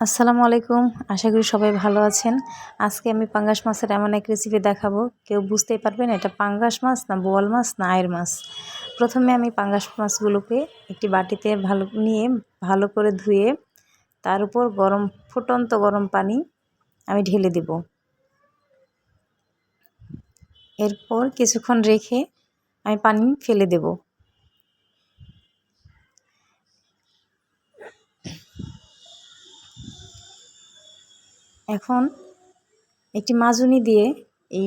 আসসালামু আলাইকুম। আশা করি সবাই ভালো আছেন। আজকে আমি পাঙ্গাস মাছের এমন এক রেসিপি দেখাবো। কেউ বুঝতেই পারবেন এটা পাঙ্গাস মাছ না বোয়াল মাছ না আয়ের মাছ। প্রথমে আমি পাঙ্গাস মাছগুলোকে একটি বাটিতে ভালো নিয়ে ভালো করে ধুয়ে তার উপর গরম, ফুটন্ত গরম পানি আমি ঢেলে দেব। এরপর কিছুক্ষণ রেখে আমি পানি ফেলে দেবো। এখন একটি মাজুনি দিয়ে এই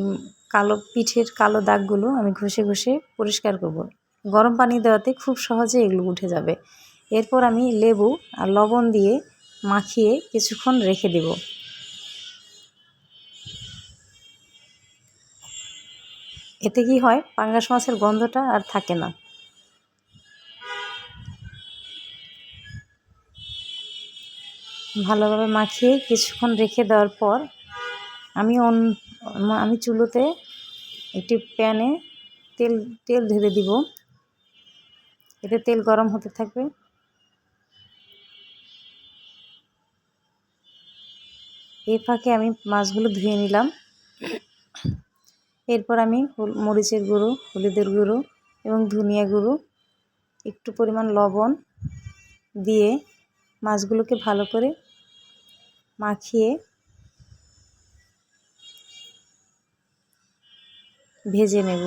কালো পিঠের কালো দাগগুলো আমি ঘষে ঘষে পরিষ্কার করব। গরম পানি দেওয়াতে খুব সহজে এগুলো উঠে যাবে। এরপর আমি লেবু আর লবণ দিয়ে মাখিয়ে কিছুক্ষণ রেখে দেব। এতে কি হয়? পাঙ্গাস মাছের গন্ধটা আর থাকে না। ভালোভাবে মাখিয়ে কিছুক্ষণ রেখে দেওয়ার পর আমি অন, আমি চুলোতে একটি প্যানে তেল তেল ঢেলে দিব। এতে তেল গরম হতে থাকবে। এই ফাঁকে আমি মাছগুলো ধুয়ে নিলাম। এরপর আমি মরিচের গুঁড়ো, হলুদের গুঁড়ো এবং ধনিয়া গুঁড়ো, একটু পরিমাণ লবণ দিয়ে মাছগুলোকে ভালো করে মাখিয়ে ভেজে নেব।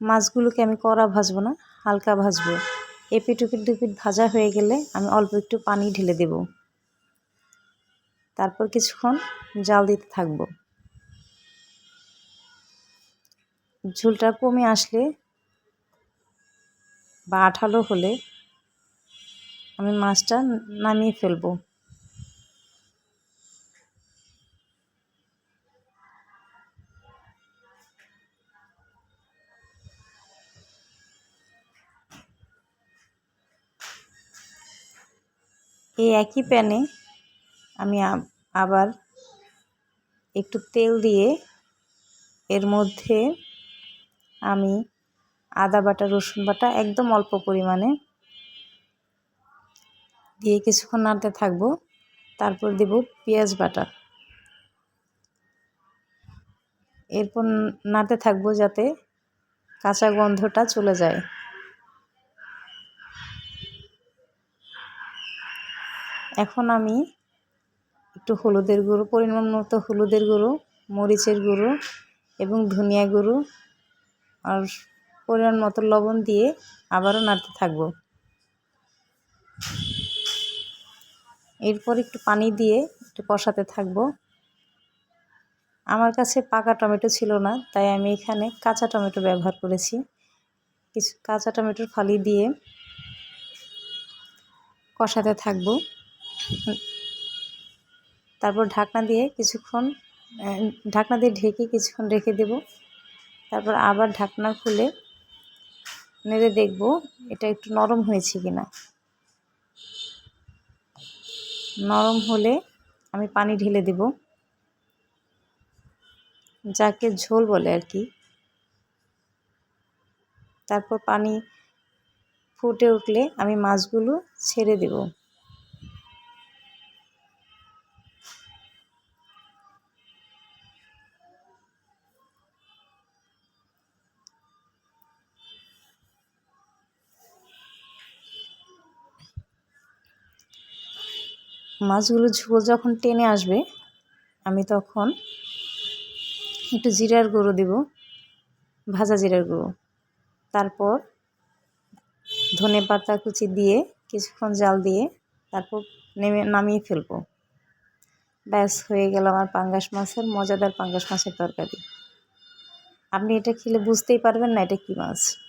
মাছগুলোকে আমি কড়া ভাজবো না, হালকা ভাজবো। এপিট উপিট দুপিট ভাজা হয়ে গেলে আমি অল্প একটু পানি ঢেলে দেব। তারপর কিছুক্ষণ জাল দিতে থাকব। ঝোলটা কমে আসলে বা আঠালো হলে আমি মাছটা নামিয়ে ফেলব। এই একই প্যানে আমি আবার একটু তেল দিয়ে এর মধ্যে আমি আদা বাটা, রসুন বাটা একদম অল্প পরিমাণে দিয়ে কিছুক্ষণ নাড়তে থাকব। তারপর দেব পেঁয়াজ বাটা। এরপর নাড়তে থাকব যাতে কাঁচা গন্ধটা চলে যায়। এখন আমি একটু হলুদের গুঁড়ো, পরিমাণ মতো হলুদের গুঁড়ো, মরিচের গুঁড়ো এবং ধনিয়া গুঁড়ো আর পরিমাণ মতো লবণ দিয়ে আবারও নাড়তে থাকব। এরপর একটু পানি দিয়ে একটু কষাতে থাকব। আমার কাছে পাকা টমেটো ছিল না, তাই আমি এখানে কাঁচা টমেটো ব্যবহার করেছি। কিছু কাঁচা টমেটোর ফালি দিয়ে কষাতে থাকব। তারপর ঢাকনা দিয়ে কিছুক্ষণ ঢাকনা দিয়ে ঢেকে কিছুক্ষণ রেখে দেব। তারপর আবার ঢাকনা খুলে নেড়ে দেখব এটা একটু নরম হয়েছে কি না নরম হলে আমি পানি ঢেলে দেব। যাকে ঝোল বলে আর কি। তারপর পানি ফুটে উঠলে আমি মাছগুলো ছেড়ে দেব। মাছগুলো ঝোল যখন টেনে আসবে, আমি তখন একটু জিরার গুঁড়ো দেব, ভাজা জিরার গুঁড়ো। তারপর ধনে পাতা কুচি দিয়ে কিছুক্ষণ জাল দিয়ে তারপর নেমে নামিয়ে ফেলব। ব্যাস, হয়ে গেল আমার পাঙ্গাস মাছের মজাদার পাঙ্গাস মাছের তরকারি। আপনি এটা খেলে বুঝতেই পারবেন না এটা কী মাছ।